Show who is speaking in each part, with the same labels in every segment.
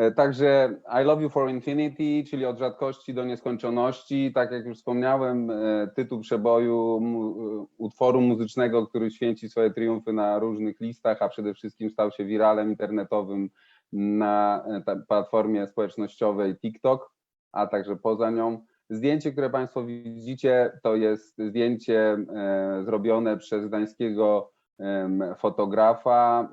Speaker 1: E, Także I Love You for Infinity, czyli od rzadkości do nieskończoności. Tak jak już wspomniałem, e, tytuł przeboju mu- utworu muzycznego, który święci swoje triumfy na różnych listach, a przede wszystkim stał się wiralem internetowym na e, platformie społecznościowej TikTok, a także poza nią. Zdjęcie, które Państwo widzicie, to jest zdjęcie e, zrobione przez gdańskiego fotografa,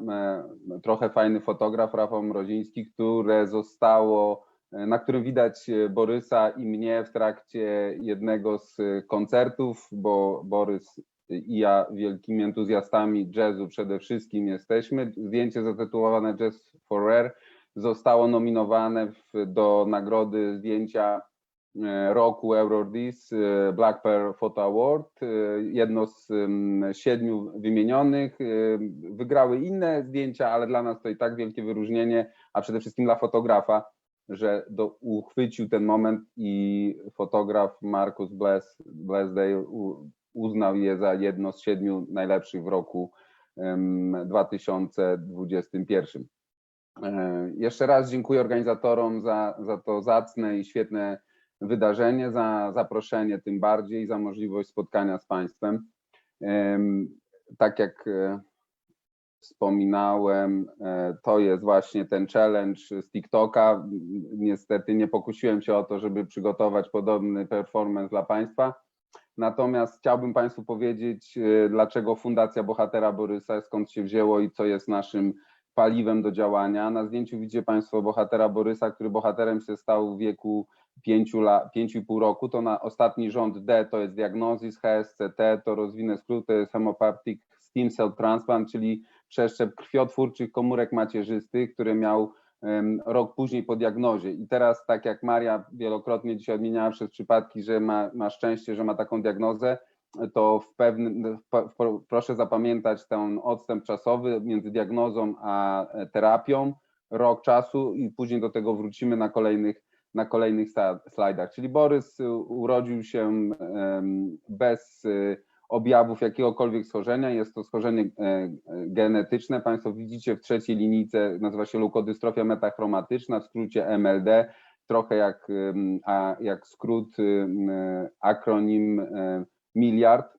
Speaker 1: trochę fajny fotograf, Rafał Mroziński, które zostało, e, na którym widać e, Borysa i mnie w trakcie jednego z koncertów, bo Borys i ja wielkimi entuzjastami jazzu przede wszystkim jesteśmy. Zdjęcie zatytułowane Jazz for Rare zostało nominowane w, do nagrody zdjęcia roku Eurodis e, Black Pearl Photo Award. E, Jedno z siedmiu wymienionych. E, Wygrały inne zdjęcia, ale dla nas to i tak wielkie wyróżnienie, a przede wszystkim dla fotografa, że do, uchwycił ten moment i fotograf Marcus Bless, Blessdale uznał je za jedno z siedmiu najlepszych w roku em, 2021. E, Jeszcze raz dziękuję organizatorom za, za to zacne i świetne wydarzenie, za zaproszenie tym bardziej, za możliwość spotkania z Państwem. Em, Tak jak e, wspominałem, e, to jest właśnie ten challenge z TikToka. Niestety nie pokusiłem się o to, żeby przygotować podobny performance dla Państwa. Natomiast chciałbym Państwu powiedzieć, e, dlaczego Fundacja Bohatera Borysa, skąd się wzięło i co jest naszym paliwem do działania. Na zdjęciu widzicie Państwo bohatera Borysa, który bohaterem się stał w wieku 5,5 roku. To na ostatni rząd D to jest diagnozis, HSCT to rozwinę skrót, to jest hemopathic stem cell transplant, czyli przeszczep krwiotwórczych komórek macierzystych, który miał rok później po diagnozie. I teraz, tak jak Maria wielokrotnie dzisiaj odmieniała przez przypadki, że ma, ma szczęście, że ma taką diagnozę, to w pewnym, proszę zapamiętać ten odstęp czasowy między diagnozą a e, terapią, rok czasu i później do tego wrócimy na kolejnych, na kolejnych slajdach. Czyli Borys urodził się bez y, objawów jakiegokolwiek schorzenia. Jest to schorzenie e, e, genetyczne. Państwo widzicie w trzeciej linijce, nazywa się leukodystrofia metachromatyczna, w skrócie MLD, trochę jak, jak skrót, e, akronim e, miliard.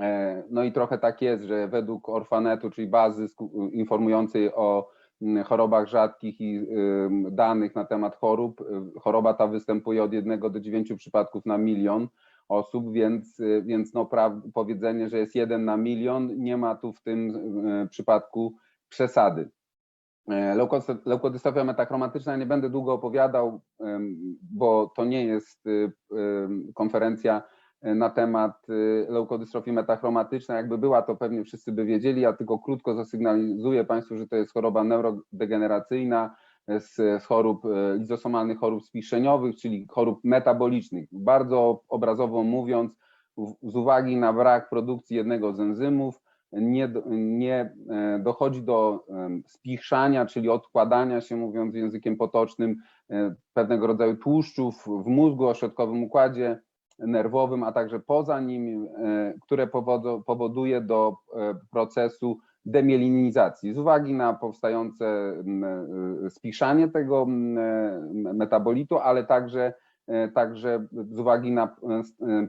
Speaker 1: E, No i trochę tak jest, że według Orfanetu, czyli bazy informującej o chorobach rzadkich i danych na temat chorób, y, choroba ta występuje od 1 do 9 przypadków na milion osób, więc, y, więc no, powiedzenie, że jest jeden na milion, nie ma tu w tym y, przypadku przesady. E, Leukodystrofia metachromatyczna nie będę długo opowiadał, bo to nie jest konferencja na temat y, leukodystrofii metachromatycznej. Jakby była, to pewnie wszyscy by wiedzieli. Ja tylko krótko zasygnalizuję Państwu, że to jest choroba neurodegeneracyjna z, z chorób y, lizosomalnych chorób spiszeniowych, czyli chorób metabolicznych. Bardzo obrazowo mówiąc, z uwagi na brak produkcji jednego z enzymów, nie, nie dochodzi do spichrzania, czyli odkładania się, mówiąc językiem potocznym, pewnego rodzaju tłuszczów w mózgu, ośrodkowym układzie nerwowym, a także poza nim, e, które powodu, powoduje do e, procesu demielinizacji. Z uwagi na powstające e, spichrzanie tego metabolitu, ale także także z uwagi na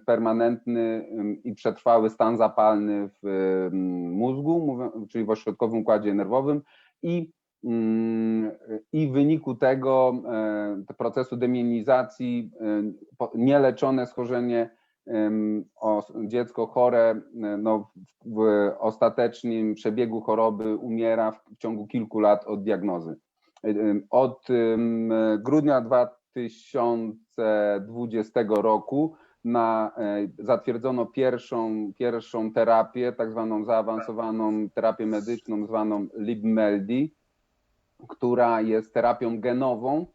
Speaker 1: permanentny i przetrwały stan zapalny w mózgu, czyli w ośrodkowym układzie nerwowym i i w wyniku tego e, procesu demielinizacji e, nieleczone schorzenie dziecko chore e, no, w, ostatecznym przebiegu choroby umiera w, ciągu kilku lat od diagnozy. Od grudnia 2020 roku na, zatwierdzono pierwszą, pierwszą terapię, tak zwaną zaawansowaną terapię medyczną zwaną LibMeldi, która jest terapią genową,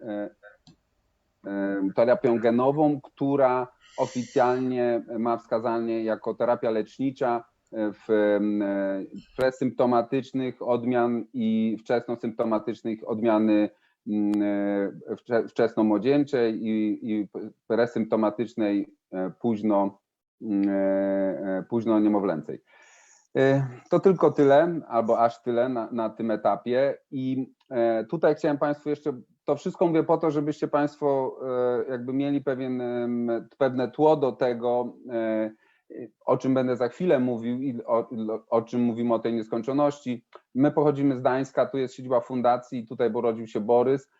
Speaker 1: e, e, terapią genową, która oficjalnie ma wskazanie jako terapia lecznicza w e, presymptomatycznych odmian i wczesnosymptomatycznych odmiany mm, wcze- wczesnomłodzieńczej i, i presymptomatycznej późno, mm, późno niemowlęcej. E, To tylko tyle, albo aż tyle na, na tym etapie. I e, tutaj chciałem Państwu jeszcze, to wszystko mówię po to, żebyście Państwo e, jakby mieli pewien, pewne tło do tego, e, o czym będę za chwilę mówił i o, o czym mówimy o tej nieskończoności. My pochodzimy z Gdańska, tu jest siedziba fundacji, tutaj urodził się Borys.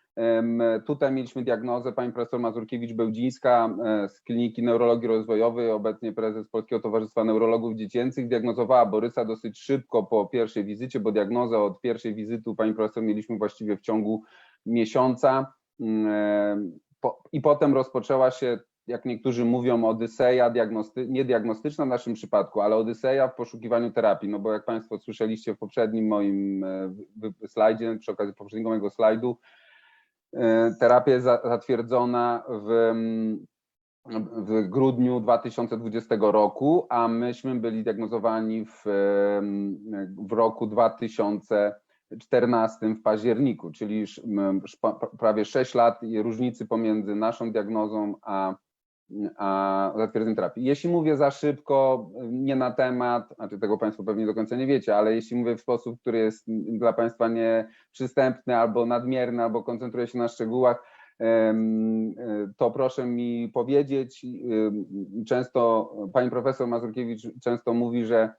Speaker 1: Tutaj mieliśmy diagnozę pani profesor Mazurkiewicz-Bełdzińska e, z Kliniki Neurologii Rozwojowej, obecnie prezes Polskiego Towarzystwa Neurologów Dziecięcych, diagnozowała Borysa dosyć szybko po pierwszej wizycie, bo diagnozę od pierwszej wizyty pani profesor mieliśmy właściwie w ciągu miesiąca. Mm, e, i potem rozpoczęła się, jak niektórzy mówią, odyseja diagnosty, nie diagnostyczna w naszym przypadku, ale odyseja w poszukiwaniu terapii, no bo jak Państwo słyszeliście w poprzednim moim e, slajdzie, przy okazji poprzedniego mojego slajdu, E, za- zatwierdzona w, mm, w grudniu 2020 roku, a myśmy byli diagnozowani w, em, w roku 2014 w październiku, już m, szpa- prawie 6 lat różnicy pomiędzy naszą diagnozą a, a zatwierdzeniem terapii. Jeśli mówię za szybko, nie na temat, znaczy tego Państwo pewnie do końca nie wiecie, ale jeśli mówię w sposób, który jest dla Państwa nie przystępny albo nadmierny, albo koncentruje się na szczegółach, to proszę mi powiedzieć. Często pani profesor Mazurkiewicz często mówi, że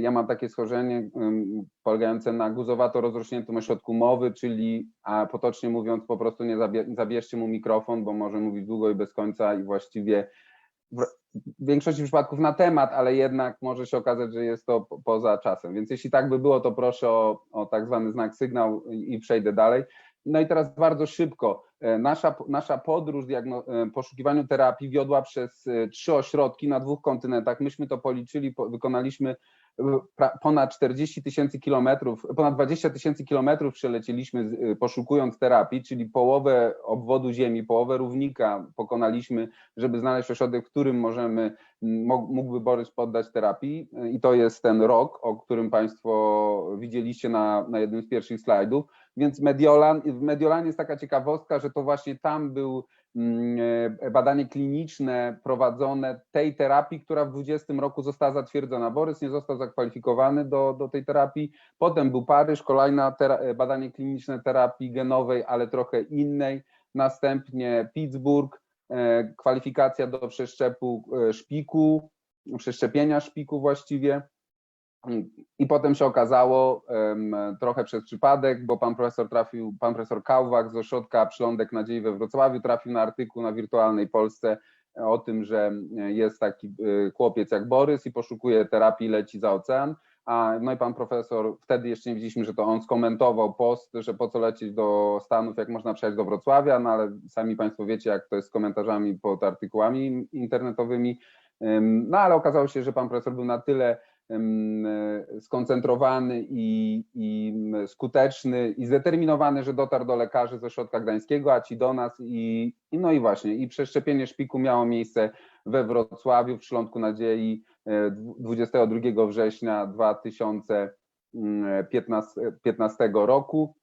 Speaker 1: ja mam takie schorzenie polegające na guzowato rozrośniętym ośrodku mowy, czyli a potocznie mówiąc po prostu nie zabie- zabierzcie mu mikrofon, bo może mówić długo i bez końca i właściwie w większości przypadków na temat, ale jednak może się okazać, że jest to po- poza czasem. Więc jeśli tak by było, to proszę o, o tak zwany znak sygnał i przejdę dalej. No i teraz bardzo szybko. E, Nasza, nasza podróż diagno, e, poszukiwaniu terapii wiodła przez trzy ośrodki na dwóch kontynentach. Myśmy to policzyli, po- wykonaliśmy ponad 40 tysięcy kilometrów, ponad 20 tysięcy kilometrów przelecieliśmy e, poszukując terapii, czyli połowę obwodu Ziemi, połowę równika pokonaliśmy, żeby znaleźć ośrodek, w którym możemy, mógłby Borys poddać terapii i to jest ten rok, o którym Państwo widzieliście na, na jednym z pierwszych slajdów. Więc Mediolan, w Mediolanie jest taka ciekawostka, że to właśnie tam był badanie kliniczne prowadzone tej terapii, która w 2020 roku została zatwierdzona. Borys nie został zakwalifikowany do, do tej terapii. Potem był Paryż, kolejna tera- e, badanie kliniczne terapii genowej, ale trochę innej. Następnie Pittsburgh, e, kwalifikacja do przeszczepu e, szpiku, przeszczepienia szpiku właściwie. I potem się okazało trochę przez przypadek, bo pan profesor trafił, pan profesor Kałwak z Ośrodka Przylądek Nadziei we Wrocławiu trafił na artykuł na Wirtualnej Polsce o tym, że jest taki y, chłopiec jak Borys i poszukuje terapii, leci za ocean. A no i pan profesor, wtedy jeszcze nie widzieliśmy, że to on skomentował post, że po co lecieć do Stanów, jak można przejść do Wrocławia, no ale sami Państwo wiecie, jak to jest z komentarzami pod artykułami internetowymi. Ym, No ale okazało się, że pan profesor był na tyle e, skoncentrowany i, i skuteczny i zdeterminowany, że dotarł do lekarzy z ośrodka gdańskiego, a ci do nas i, i no i właśnie, i przeszczepienie szpiku miało miejsce we Wrocławiu w Szlątku Nadziei e, dwu- 22 września 2015 roku, e,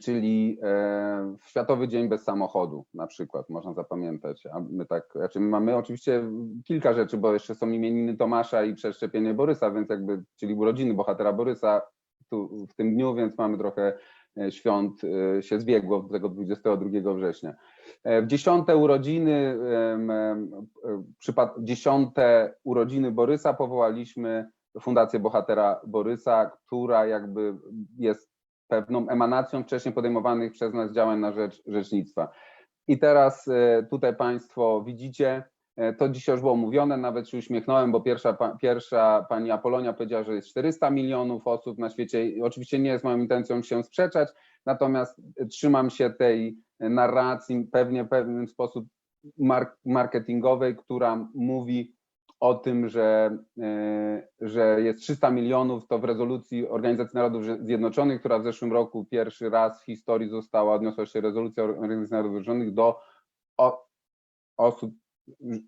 Speaker 1: czyli e, Światowy Dzień Bez Samochodu na przykład można zapamiętać. A my tak, znaczy my mamy oczywiście kilka rzeczy, bo jeszcze są imieniny Tomasza i przeszczepienie Borysa, więc jakby, czyli urodziny bohatera Borysa tu w tym dniu, więc mamy trochę e, świąt e, się zbiegło tego 22 września. E, W dziesiąte urodziny, e, dziesiąte urodziny Borysa powołaliśmy Fundację Bohatera Borysa, która jakby jest pewną emanacją wcześniej podejmowanych przez nas działań na rzecz rzecznictwa. I teraz e, tutaj Państwo widzicie, e, to dzisiaj już było mówione, nawet się uśmiechnąłem, bo pierwsza, pierwsza pani Apolonia powiedziała, że jest 400 milionów osób na świecie. I Oczywiście nie jest moją intencją się sprzeczać, natomiast trzymam się tej narracji pewnie w pewien sposób mark- marketingowej, która mówi o tym, że, e, że jest 300 milionów, to w rezolucji Organizacji Narodów Zjednoczonych, która w zeszłym roku pierwszy raz w historii została, odniosła się rezolucja Organizacji Narodów Zjednoczonych do osób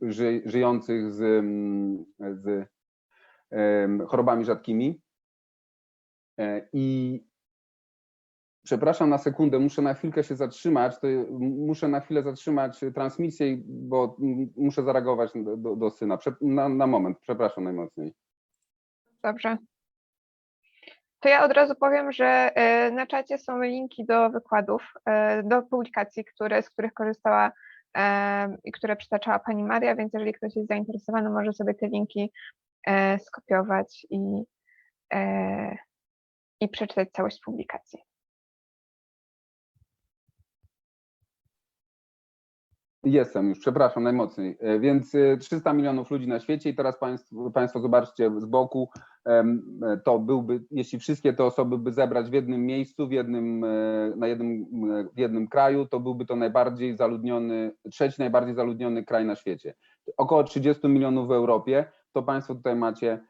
Speaker 1: ży, żyjących z, mm, z chorobami rzadkimi. E, I przepraszam na sekundę, muszę na chwilkę się zatrzymać, to muszę na chwilę zatrzymać transmisję, bo muszę zareagować do, do, syna. Prze, na, na moment, przepraszam najmocniej.
Speaker 2: Dobrze. To ja od razu powiem, że e, na czacie są linki do wykładów, e, do publikacji, które, z których korzystała e, i które przytaczała Pani Maria, więc jeżeli ktoś jest zainteresowany, może sobie te linki skopiować i, i przeczytać całość publikacji.
Speaker 1: Jestem już, przepraszam najmocniej. E, Więc e, 300 milionów ludzi na świecie i teraz państwo, państwo zobaczcie z boku, e, to byłby, jeśli wszystkie te osoby by zebrać w jednym miejscu, w jednym, e, na jednym, e, w jednym kraju, to byłby to najbardziej zaludniony, trzeci najbardziej zaludniony kraj na świecie. Około 30 milionów w Europie, to państwo tutaj macie e,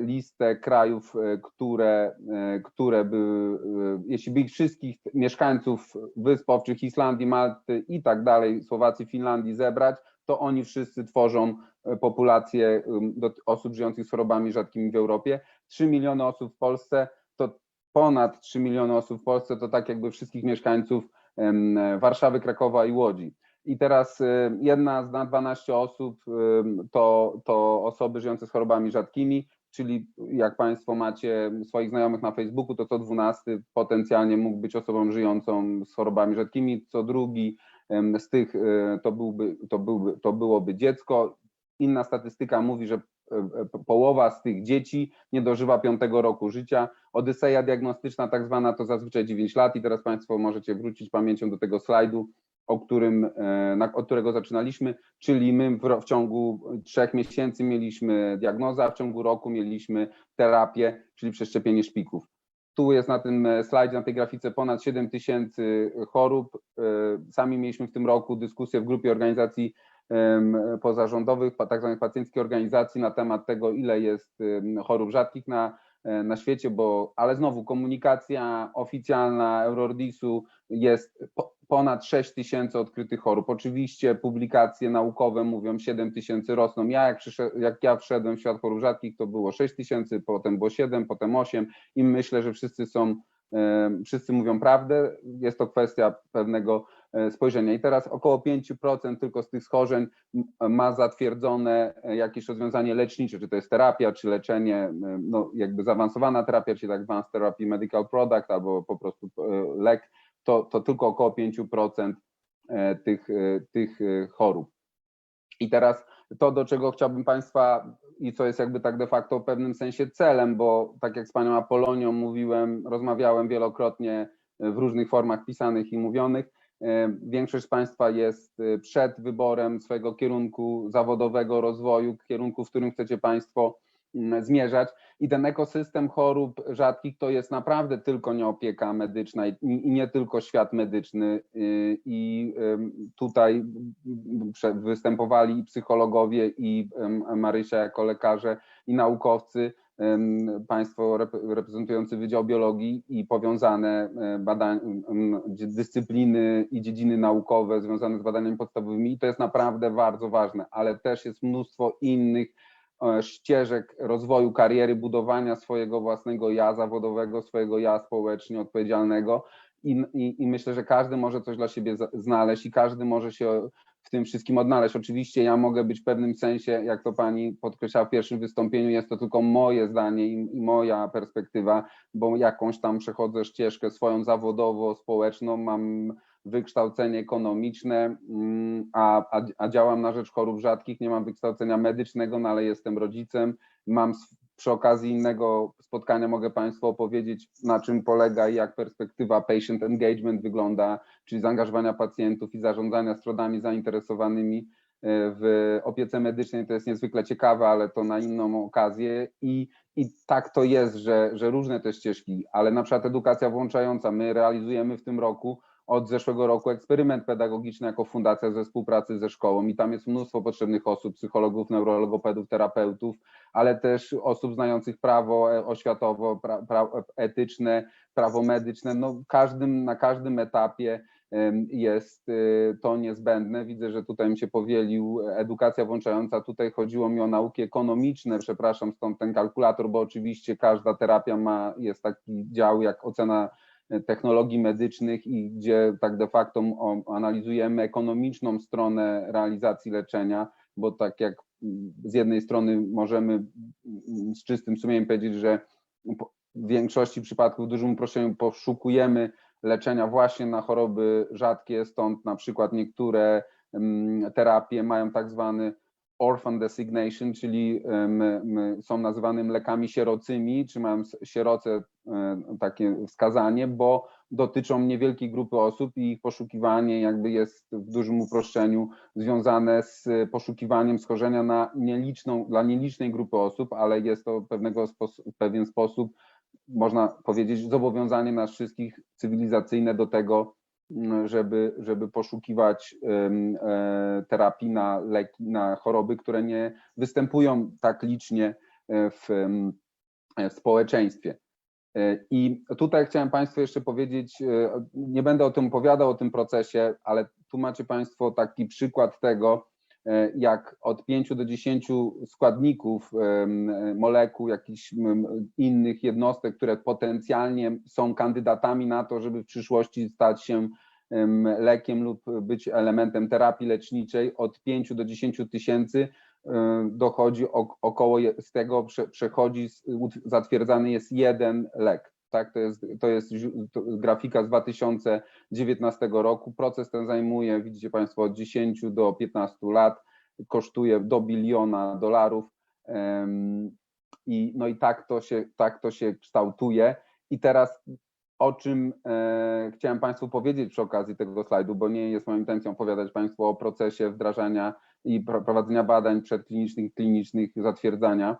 Speaker 1: listę krajów, e, które, e, które by, e, jeśli by ich wszystkich mieszkańców Wysp Owczych, Islandii, Malty i tak dalej, Słowacji, Finlandii zebrać, to oni wszyscy tworzą e, populację osób żyjących z chorobami rzadkimi w Europie. 3 miliony osób w Polsce to ponad 3 miliony osób w Polsce to tak jakby wszystkich mieszkańców e, Warszawy, Krakowa i Łodzi. I teraz e, jedna z na 12 osób to, to osoby żyjące z chorobami rzadkimi, czyli jak Państwo macie swoich znajomych na Facebooku, to co 12 potencjalnie mógł być osobą żyjącą z chorobami rzadkimi, co drugi z tych e, to, byłby, to, byłby, to byłoby dziecko. Inna statystyka mówi, że e, e, połowa z tych dzieci nie dożywa piątego roku życia. Odyseja diagnostyczna tak zwana to zazwyczaj 9 lat i teraz Państwo możecie wrócić pamięcią do tego slajdu, o którym, e, od którego zaczynaliśmy, czyli my w, w ciągu trzech miesięcy mieliśmy diagnozę, a w ciągu roku mieliśmy terapię, czyli przeszczepienie szpików. Tu jest na tym e, slajdzie, na tej grafice ponad 7 tysięcy chorób. E, Sami mieliśmy w tym roku dyskusję w grupie organizacji pozarządowych, tak zwanych pacjenckich organizacji na temat tego, ile jest chorób rzadkich na, na świecie, bo, ale znowu komunikacja oficjalna Eurordisu jest po, ponad 6 tysięcy odkrytych chorób. Oczywiście publikacje naukowe mówią 7 tysięcy rosną. Ja jak, jak ja wszedłem w świat chorób rzadkich, to było 6 tysięcy, potem było 7, potem 8 i myślę, że wszyscy są, e, wszyscy mówią prawdę. Jest to kwestia pewnego e, spojrzenia. I teraz około 5% tylko z tych schorzeń ma zatwierdzone e, jakieś rozwiązanie lecznicze, czy to jest terapia, czy leczenie, no jakby zaawansowana terapia, czy tak Advanced Therapy Medical Product, albo po prostu lek, to, to tylko około 5% e, tych, e, tych e, chorób. I teraz to, do czego chciałbym Państwa i co jest jakby tak de facto w pewnym sensie celem, bo tak jak z Panią Apolonią mówiłem, rozmawiałem wielokrotnie w różnych formach pisanych i mówionych, większość z Państwa jest przed wyborem swojego kierunku zawodowego, rozwoju, kierunku, w którym chcecie Państwo zmierzać. I ten ekosystem chorób rzadkich to jest naprawdę tylko nie opieka medyczna i, nie tylko świat medyczny. y, I tutaj występowali i psychologowie, i Marysia jako lekarze, i naukowcy, państwo rep- reprezentujący Wydział Biologii i powiązane badań, dyscypliny i dziedziny naukowe związane z badaniami podstawowymi. I to jest naprawdę bardzo ważne, ale też jest mnóstwo innych ścieżek rozwoju kariery, budowania swojego własnego ja zawodowego, swojego ja społecznie odpowiedzialnego. I, i, I myślę, że każdy może coś dla siebie znaleźć i każdy może się w tym wszystkim odnaleźć. Oczywiście ja mogę być w pewnym sensie, jak to pani podkreślała w pierwszym wystąpieniu, jest to tylko moje zdanie i, i moja perspektywa, bo jakąś tam przechodzę ścieżkę swoją zawodowo, społeczną, mam wykształcenie ekonomiczne, mm, a, a, a działam na rzecz chorób rzadkich, nie mam wykształcenia medycznego, no ale jestem rodzicem, mam przy okazji innego spotkania mogę Państwu opowiedzieć, na czym polega i jak perspektywa patient engagement wygląda, czyli zaangażowania pacjentów i zarządzania stronami zainteresowanymi e, w opiece medycznej. To jest niezwykle ciekawe, ale to na inną okazję. I, i tak to jest, że, że różne te ścieżki, ale na przykład edukacja włączająca. My realizujemy w tym roku od zeszłego roku eksperyment pedagogiczny jako fundacja ze współpracy ze szkołą i tam jest mnóstwo potrzebnych osób, psychologów, neurologopedów, terapeutów, ale też osób znających prawo e, oświatowo, pra, pra, etyczne, prawo medyczne. No, każdym, na każdym etapie jest y, to niezbędne. Widzę, że tutaj mi się powielił edukacja włączająca. Tutaj chodziło mi o nauki ekonomiczne, przepraszam, stąd ten kalkulator, bo oczywiście każda terapia ma, jest taki dział jak ocena technologii medycznych i gdzie tak de facto analizujemy ekonomiczną stronę realizacji leczenia, bo tak jak z jednej strony możemy mm, z czystym sumieniem powiedzieć, że w większości przypadków, w dużym uproszczeniu poszukujemy leczenia właśnie na choroby rzadkie, stąd na przykład niektóre mm, terapie mają tak zwany orphan designation, czyli są nazywane lekami sierocymi, czy mają sieroce takie wskazanie, bo dotyczą niewielkiej grupy osób i ich poszukiwanie jakby jest w dużym uproszczeniu związane z poszukiwaniem schorzenia na nieliczną, dla nielicznej grupy osób, ale jest to pewnego w pewien sposób, można powiedzieć, zobowiązanie nas wszystkich cywilizacyjne do tego, żeby, żeby poszukiwać e, terapii na leki, na choroby, które nie występują tak licznie e, w, em, w społeczeństwie. E, I tutaj chciałem Państwu jeszcze powiedzieć, e, nie będę o tym opowiadał, o tym procesie, ale tu macie Państwo taki przykład tego, e, jak od 5 do 10 składników, e, molekuł, jakichś innych jednostek, które potencjalnie są kandydatami na to, żeby w przyszłości stać się em, lekiem lub być elementem terapii leczniczej, od 5 do 10 tysięcy e, dochodzi ok- około, z tego prze, przechodzi, zatwierdzany jest jeden lek. Tak, to jest, to jest grafika z 2019 roku. Proces ten zajmuje, widzicie Państwo, od 10 do 15 lat, kosztuje do biliona dolarów. I, no i tak to, się, tak to się kształtuje. I teraz o czym e, chciałem Państwu powiedzieć przy okazji tego slajdu, bo nie jest moją intencją opowiadać Państwu o procesie wdrażania i pro- prowadzenia badań przedklinicznych, klinicznych, zatwierdzania,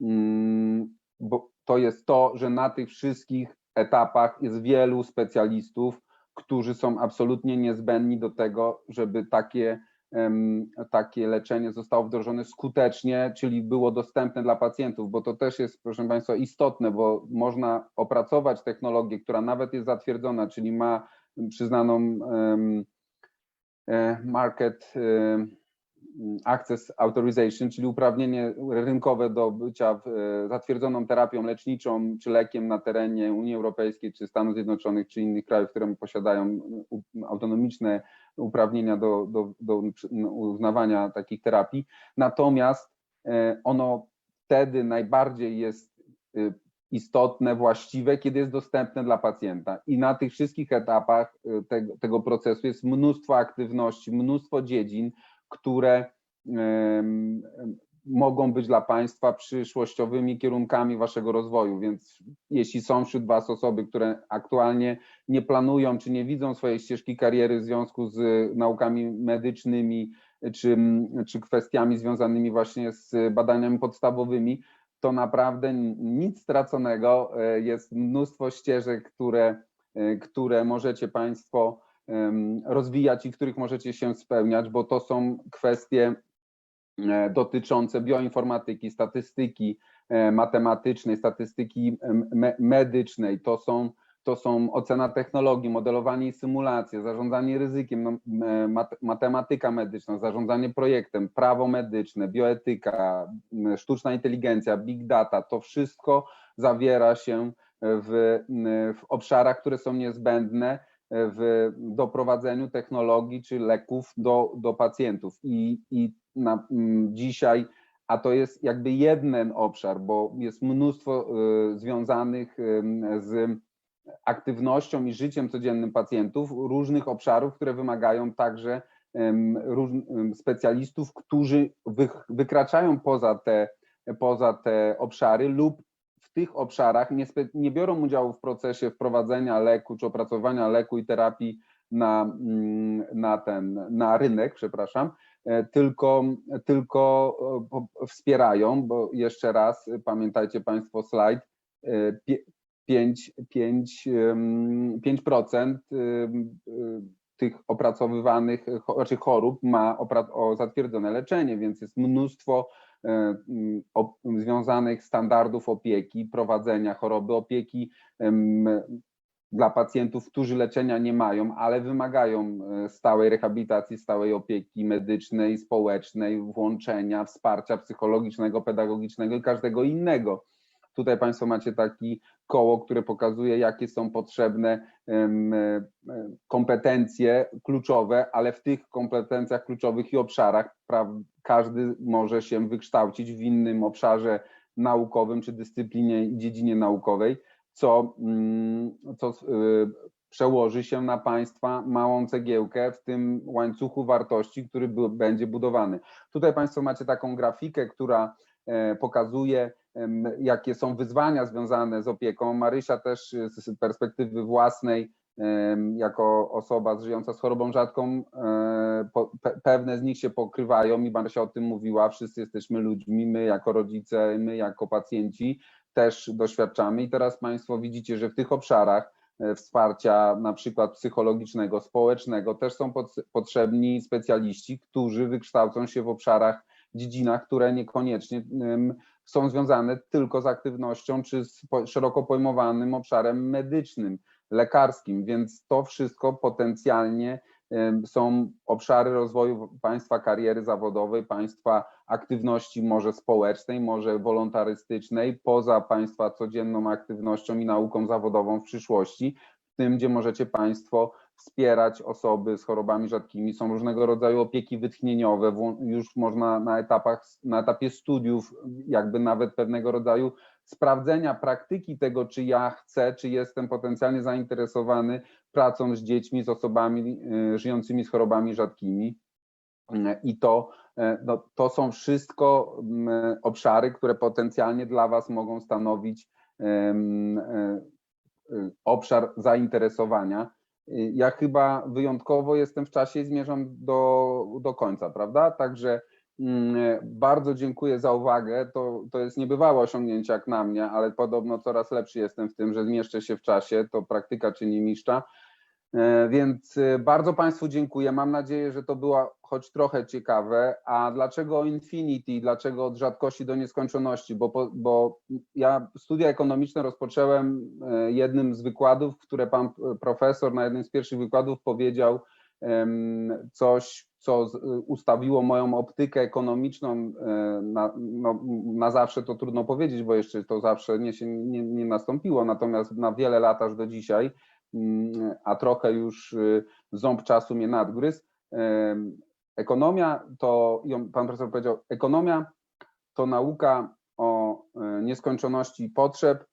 Speaker 1: Mm, bo to jest to, że na tych wszystkich etapach jest wielu specjalistów, którzy są absolutnie niezbędni do tego, żeby takie, takie leczenie zostało wdrożone skutecznie, czyli było dostępne dla pacjentów, bo to też jest, proszę Państwa, istotne, bo można opracować technologię, która nawet jest zatwierdzona, czyli ma przyznaną e, market em, access authorization, czyli uprawnienie rynkowe do bycia e, zatwierdzoną terapią leczniczą czy lekiem na terenie Unii Europejskiej, czy Stanów Zjednoczonych, czy innych krajów, które posiadają autonomiczne uprawnienia do, do, do uznawania takich terapii. Natomiast e, ono wtedy najbardziej jest e, istotne, właściwe, kiedy jest dostępne dla pacjenta. I na tych wszystkich etapach tego, tego procesu jest mnóstwo aktywności, mnóstwo dziedzin, które mogą być dla Państwa przyszłościowymi kierunkami Waszego rozwoju. Więc jeśli są wśród Was osoby, które aktualnie nie planują czy nie widzą swojej ścieżki kariery w związku z naukami medycznymi czy, czy kwestiami związanymi właśnie z badaniami podstawowymi, to naprawdę nic straconego. E, Jest mnóstwo ścieżek, które, e, które możecie Państwo rozwijać i w których możecie się spełniać, bo to są kwestie e, dotyczące bioinformatyki, statystyki e, matematycznej, statystyki medycznej. To są, to są ocena technologii, modelowanie i symulacje, zarządzanie ryzykiem, no, mat- matematyka medyczna, zarządzanie projektem, prawo medyczne, bioetyka, sztuczna inteligencja, big data. To wszystko zawiera się w, w obszarach, które są niezbędne w doprowadzeniu technologii czy leków do, do pacjentów. I, i na, m, dzisiaj, a to jest jakby jeden obszar, bo jest mnóstwo y, związanych z aktywnością i życiem codziennym pacjentów, różnych obszarów, które wymagają także specjalistów, którzy wy, wykraczają poza te, poza te obszary lub tych obszarach nie, nie biorą udziału w procesie wprowadzenia leku czy opracowania leku i terapii na, mm, na ten, na rynek, przepraszam, e, tylko, tylko e, wspierają, bo jeszcze raz pamiętajcie Państwo slajd, e, pie- 5, 5, em, 5% em, y, tych opracowywanych znaczy chorób ma zatwierdzone leczenie, więc jest mnóstwo związanych standardów opieki, prowadzenia choroby, opieki dla pacjentów, którzy leczenia nie mają, ale wymagają e, stałej rehabilitacji, stałej opieki medycznej, społecznej, włączenia, wsparcia psychologicznego, pedagogicznego i każdego innego. Tutaj Państwo macie taki koło, które pokazuje, jakie są potrzebne em, e, kompetencje kluczowe, ale w tych kompetencjach kluczowych i obszarach każdy może się wykształcić w innym obszarze naukowym czy dyscyplinie dziedzinie naukowej, co, mm, co y, przełoży się na Państwa małą cegiełkę w tym łańcuchu wartości, który będzie budowany. Tutaj Państwo macie taką grafikę, która e, pokazuje, jakie są wyzwania związane z opieką. Marysia też y, z perspektywy własnej, jako osoba żyjąca z chorobą rzadką, e, pewne z nich się pokrywają i Marysia o tym mówiła. Wszyscy jesteśmy ludźmi, my jako rodzice, my jako pacjenci też doświadczamy. I teraz Państwo widzicie, że w tych obszarach e, wsparcia na przykład psychologicznego, społecznego też są pot- potrzebni specjaliści, którzy wykształcą się w obszarach, dziedzinach, które niekoniecznie są związane tylko z aktywnością czy z szeroko pojmowanym obszarem medycznym, lekarskim, więc to wszystko potencjalnie są obszary rozwoju państwa kariery zawodowej, państwa aktywności może społecznej, może wolontarystycznej, poza państwa codzienną aktywnością i nauką zawodową w przyszłości, w tym, gdzie możecie Państwo wspierać osoby z chorobami rzadkimi. Są różnego rodzaju opieki wytchnieniowe, już można na etapach, na etapie studiów, jakby nawet pewnego rodzaju sprawdzenia praktyki tego, czy ja chcę, czy jestem potencjalnie zainteresowany pracą z dziećmi, z osobami y, żyjącymi z chorobami rzadkimi. Y, I to, e, no, to są wszystko mm, obszary, które potencjalnie dla Was mogą stanowić y, obszar zainteresowania. Ja chyba wyjątkowo jestem w czasie i zmierzam do, do końca, prawda? Także mm, bardzo dziękuję za uwagę. To, to jest niebywałe osiągnięcie jak na mnie, ale podobno coraz lepszy jestem w tym, że zmieszczę się w czasie. To praktyka czyni mistrza. E, Więc e, bardzo Państwu dziękuję. Mam nadzieję, że to było choć trochę ciekawe. A dlaczego Infinity? Dlaczego od rzadkości do nieskończoności? Bo, bo ja studia ekonomiczne rozpocząłem e, jednym z wykładów, które pan e, profesor na jednym z pierwszych wykładów powiedział coś, co z- ustawiło moją optykę ekonomiczną e, na, no, na zawsze, to trudno powiedzieć, bo jeszcze to zawsze nie, się, nie, nie nastąpiło, natomiast na wiele lat aż do dzisiaj mm, a trochę już ząb czasu mnie nadgryzł. Ekonomia to, pan profesor powiedział, ekonomia to nauka o e, nieskończoności potrzeb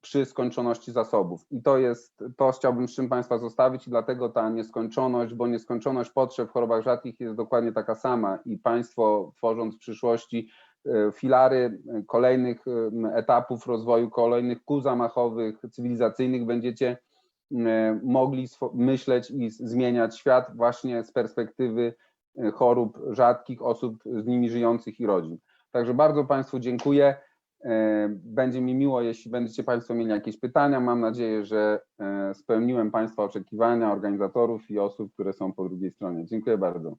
Speaker 1: przy skończoności zasobów. I to jest, to chciałbym z czym Państwa zostawić i dlatego ta nieskończoność, bo nieskończoność potrzeb w chorobach rzadkich jest dokładnie taka sama i Państwo tworząc w przyszłości e, filary e, kolejnych etapów rozwoju, kolejnych kół zamachowych, cywilizacyjnych będziecie mogli myśleć i zmieniać świat właśnie z perspektywy chorób rzadkich, osób z nimi żyjących i rodzin. Także bardzo Państwu dziękuję. E, Będzie mi miło, jeśli będziecie Państwo mieli jakieś pytania. Mam nadzieję, że e, spełniłem Państwa oczekiwania, organizatorów i osób, które są po drugiej stronie. Dziękuję bardzo.